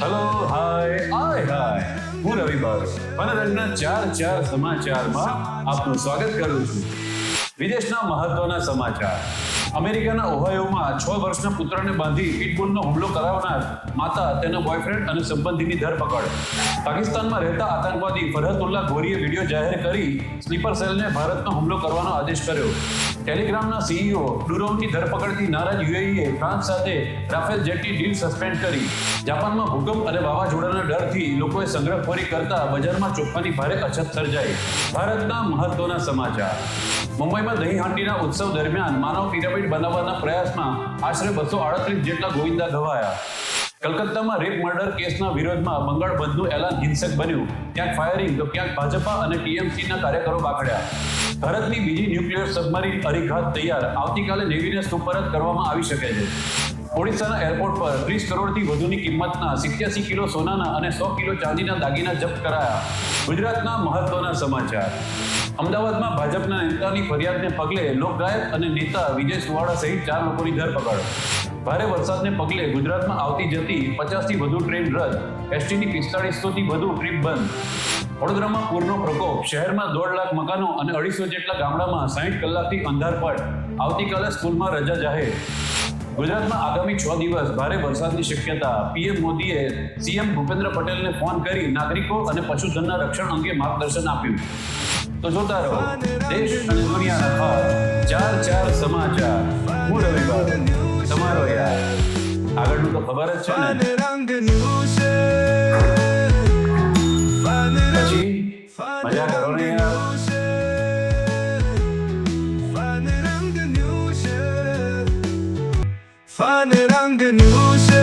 Hello hi હાય હાય હું રવિ બારો. મનોરંજનના ચાર ચાર સમાચારમાં આપનું સ્વાગત કરું છું. વિદેશના મહત્વના સમાચાર. અમેરિકાના ઓહાયોમાં છ વર્ષના પુત્રને બાંધી પીટબુલનો હુમલો કરાવનાર માતા, તેના બોયફ્રેન્ડ અને સંબંધીની ધરપકડ. પાકિસ્તાનમાં રહેતા આતંકવાદી ફરહતુલ્લા ઘોરીએ વીડિયો જાહેર કરી સ્લીપર સેલને ભારતનો હુમલો કરવાનો આદેશ કર્યો. ટેલિગ્રામના સીઈઓ ડુરોવની ધરપકડથી નારાજ યુએઈએ ફ્રાન્સ સાથે રાફેલ જેટની ડીલ સસ્પેન્ડ કરી. જાપાનમાં ભૂકંપ અને વાવાઝોડાના ડરથી લોકોએ સંગ્રહખોરી કરતા બજારમાં ચોખ્ખાની ભારે અછત સર્જાઈ. ભારતના મહત્વના સમાચાર. મુંબઈમાં દહીં હાંડીના ઉત્સવ દરમિયાન માનવ પિરામિડ બનાવવાના પ્રયાસમાં આશરે બસો આડત્રીસ જેટલા ગોવિંદા ઘવાયા. કલકત્તામાં રેપ મર્ડર કેસના વિરોધમાં બંગાળ બંધનું એલાન હિંસક બન્યું. ક્યાંક ફાયરિંગ, તો ક્યાંક ભાજપા અને ટીએમસીના કાર્યકરો બાખડ્યા. ભારતની બીજી ન્યુક્લિયર સબમરીન અરીઘાત તૈયાર આવતીકાલે નેવીને સુપરત કરવામાં આવી શકે છે. ઓડિશાના એરપોર્ટ પર ત્રીસ કરોડથી વધુની કિંમતના સિત્યાસી કિલો સોનાના અને સો કિલો ચાંદીના દાગીના જપ્ત કરાયા. ગુજરાતના મહત્વના સમાચાર. અમદાવાદમાં ભાજપના નેતાની ફરિયાદને પગલે લોકગાયક અને નેતા વિજય સુવાડા સહિત ચાર લોકોની ધરપકડ. ભારે વરસાદને પગલે ગુજરાતમાં આવતી જતી પચાસથી વધુ ટ્રેન રદ, એસટીની પિસ્તાળીસોથી વધુ ટ્રીપ બંધ. વડોદરામાં પૂરનો પ્રકોપ, શહેરમાં દોઢ લાખ મકાનો અને અઢીસો જેટલા ગામડામાં સાહીઠ કલાકથી અંધારપટ આવતીકાલે સ્કૂલમાં રજા જાહેર. ગુજરાતમાં આગામી છ દિવસ ભારે વરસાદની શક્યતા. પીએમ મોદીએ સીએમ ભૂપેન્દ્ર પટેલને ફોન કરી નાગરિકો અને પશુધનના રક્ષણ અંગે માર્ગદર્શન આપ્યું. તો જોતા રહો. દેશ અને દુનિયાના ખાસ ચાર ચાર સમાચાર. હું રવિવાર તમારો યાર. આગળનું તો ખબર જ છે ને. પછી મજા કરો ને યાર. Fahne an den Husen